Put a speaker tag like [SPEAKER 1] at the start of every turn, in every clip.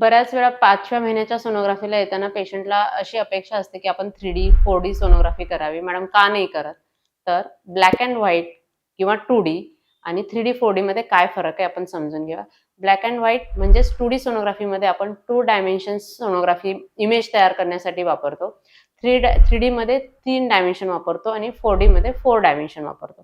[SPEAKER 1] बऱ्याच वेळा पाचव्या महिन्याच्या सोनोग्राफीला येताना पेशंटला अशी अपेक्षा असते की आपण three D four D sonography करावी. मॅडम का नाही करत? तर ब्लॅक अँड व्हाईट किंवा टू डी आणि थ्री डी फोर डी मध्ये काय फरक आहे आपण समजून घेऊया. ब्लॅक अँड व्हाईट म्हणजेच टू डी सोनोग्राफीमध्ये आपण टू डायमेन्शन सोनोग्राफी इमेज तयार करण्यासाठी वापरतो. थ्री थ्री डी मध्ये तीन डायमेन्शन वापरतो आणि फोर डीमध्ये फोर डायमेन्शन वापरतो.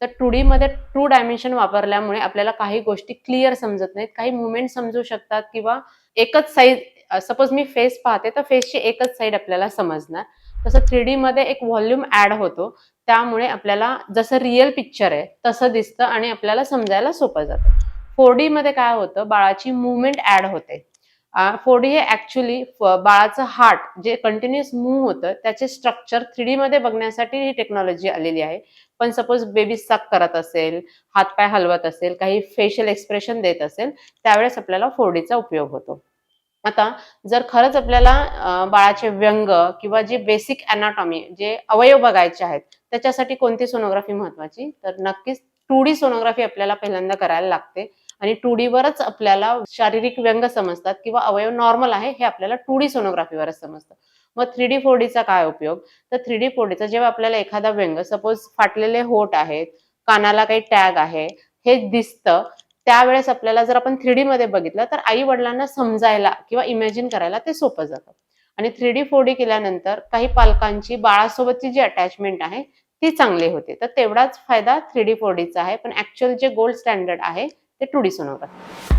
[SPEAKER 1] तर टू डी मध्ये टू डायमेन्शन वापरल्यामुळे आपल्याला काही गोष्टी क्लिअर समजत नाहीत. काही मुवमेंट समजू शकतात किंवा एकच साईज सपोज मी फेस पाहते तर फेसची एकच साईड आपल्याला समजणार. तसं थ्री डी मध्ये एक व्हॉल्यूम ऍड होतो. त्यामुळे आपल्याला जसं रिअल पिक्चर आहे तसं दिसतं आणि आपल्याला समजायला सोपं जातं. फोर डी मध्ये काय होतं? बाळाची मुवमेंट ऍड होते. फोडी हे ऍक्च्युली बाळाचं हार्ट जे कंटिन्युअस मूव्ह होतं त्याचे स्ट्रक्चर थ्री डी मध्ये बघण्यासाठी ही टेक्नॉलॉजी आलेली आहे. पण सपोज बेबी सक करत असेल हातपाय हलवत असेल काही फेशियल एक्सप्रेशन देत असेल त्यावेळेस आपल्याला फोडीचा उपयोग होतो. आता जर खरंच आपल्याला बाळाचे व्यंग किंवा जे बेसिक अनाटॉमी जे अवयव बघायचे आहेत त्याच्यासाठी कोणती सोनोग्राफी महत्वाची? तर नक्कीच टू डी सोनोग्राफी आपल्याला पहिल्यांदा करायला लागते. आणि टू डी वरच आपल्याला शारीरिक व्यंग समजतात किंवा अवयव नॉर्मल आहे हे आपल्याला टू डी सोनोग्राफीवरच समजतं. मग थ्री डी फोर डीचा काय उपयोग? तर थ्री डी फोर डीचा जेव्हा आपल्याला एखादा व्यंग सपोज फाटलेले होट आहेत कानाला काही टॅग आहे हे दिसतं त्यावेळेस आपल्याला जर आपण थ्री डी मध्ये बघितलं तर आई वडिलांना समजायला किंवा इमॅजिन करायला ते सोपं जातं. आणि थ्री डी फोर डी केल्यानंतर काही पालकांची बाळासोबतची जी अटॅचमेंट आहे ती चांगली होते. तर तेवढाच फायदा थ्री डी फोर डीचा आहे. पण ऍक्च्युअल जे गोल्ड स्टँडर्ड आहे ते टू डी सोनोग्राफी